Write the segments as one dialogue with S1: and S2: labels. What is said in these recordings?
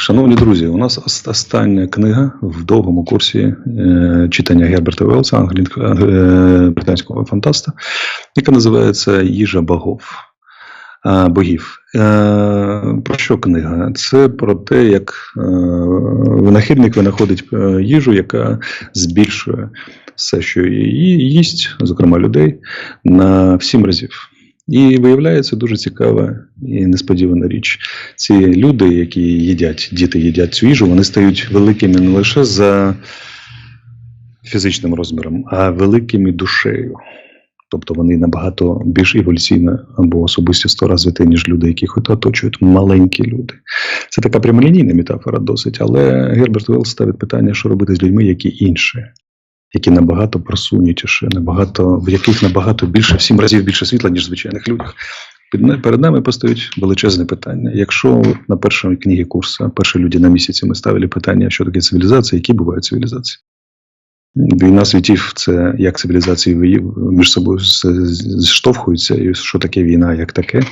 S1: Шановні друзі, у нас остання книга в довгому курсі е, читання Герберта Велса, е, британського фантаста, яка називається Їжа богов. е, Богів. Е, Про що книга? Це про те, як е, винахідник винаходить е, їжу, яка збільшує все, що її їсть, зокрема людей, на в сім разів. І виявляється дуже цікава і несподівана річ. Ці люди, які їдять, діти їдять цю їжу, вони стають великими не лише за фізичним розміром, а великими душею. Тобто вони набагато більш еволюційно або особистісто розвиті, ніж люди, яких от оточують маленькі люди. Це така прямолінійна метафора досить, але Герберт Уелл ставить питання, що робити з людьми, які інші, які набагато просунутіші, набагато, в яких набагато більше, в сім разів більше світла, ніж в звичайних людях. Перед нами постоїть величезне питання. Якщо на першій книгі курсу, перші люди на місяці, ми ставили питання, що таке цивілізація, які бувають цивілізації. Війна світів це як цивілізації між собою зіштовхуються, і що таке війна, як таке,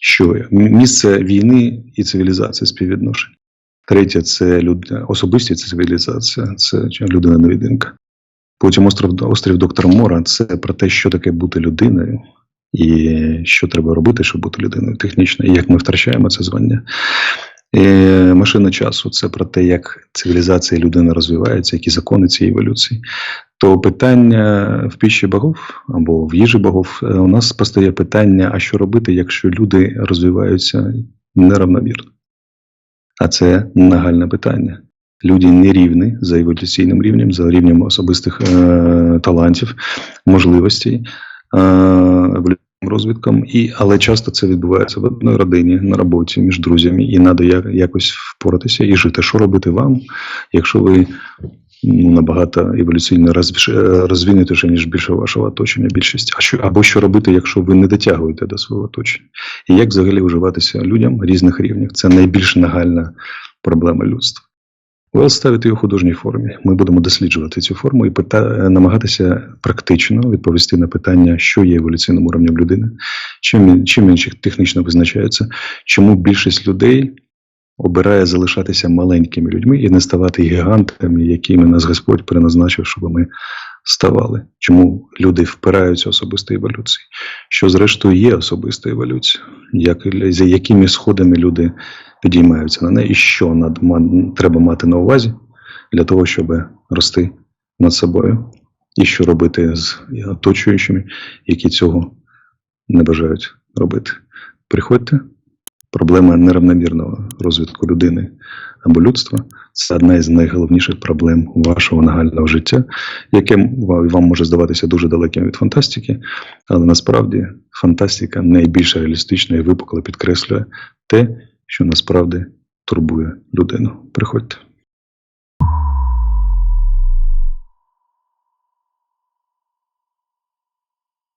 S1: що місце війни і цивілізації співвідношень. Третє це люд... особисті цивілізація, це людина невідинка. Потім остров, острів доктора Мора це про те, що таке бути людиною, і що треба робити, щоб бути людиною технічно, і як ми втрачаємо це звання. Е, Машина часу це про те, як цивілізація і людина розвивається, які закони цієї еволюції. То питання в піші богов або в їжі богов е, у нас постає питання: а що робити, якщо люди розвиваються неравномірно? А це нагальне питання. Люди не рівні за еволюційним рівнем, за рівнем особистих е, талантів, можливостей, е, розвитком, і, але часто це відбувається в одній родині, на роботі, між друзями, і треба як, якось впоратися і жити. Що робити вам, якщо ви ну, набагато еволюційно е, розвинутіше, ніж більше вашого оточення, більшість. А що, або що робити, якщо ви не дотягуєте до свого оточення? І як взагалі вживатися людям різних рівнів? Це найбільш нагальна проблема людства. Ставить її у художній формі. Ми будемо досліджувати цю форму і пита... намагатися практично відповісти на питання, що є еволюційним уровнем людини, чим, чим він технічно визначається, чому більшість людей обирає залишатися маленькими людьми і не ставати гігантами, якими нас Господь переназначив, щоб ми ставали. Чому люди впираються в особисту еволюцію? Що, зрештою, є особиста еволюція, як, за якими сходами люди підіймаються на неї, і що над, треба мати на увазі для того, щоб рости над собою, і що робити з оточуючими, які цього не бажають робити. Приходьте. Проблема неравномірного розвитку людини або людства це одна із найголовніших проблем вашого нагального життя, яке вам може здаватися дуже далеким від фантастики, але насправді фантастика найбільш реалістична і випукло підкреслює те, що насправді турбує людину. Приходьте.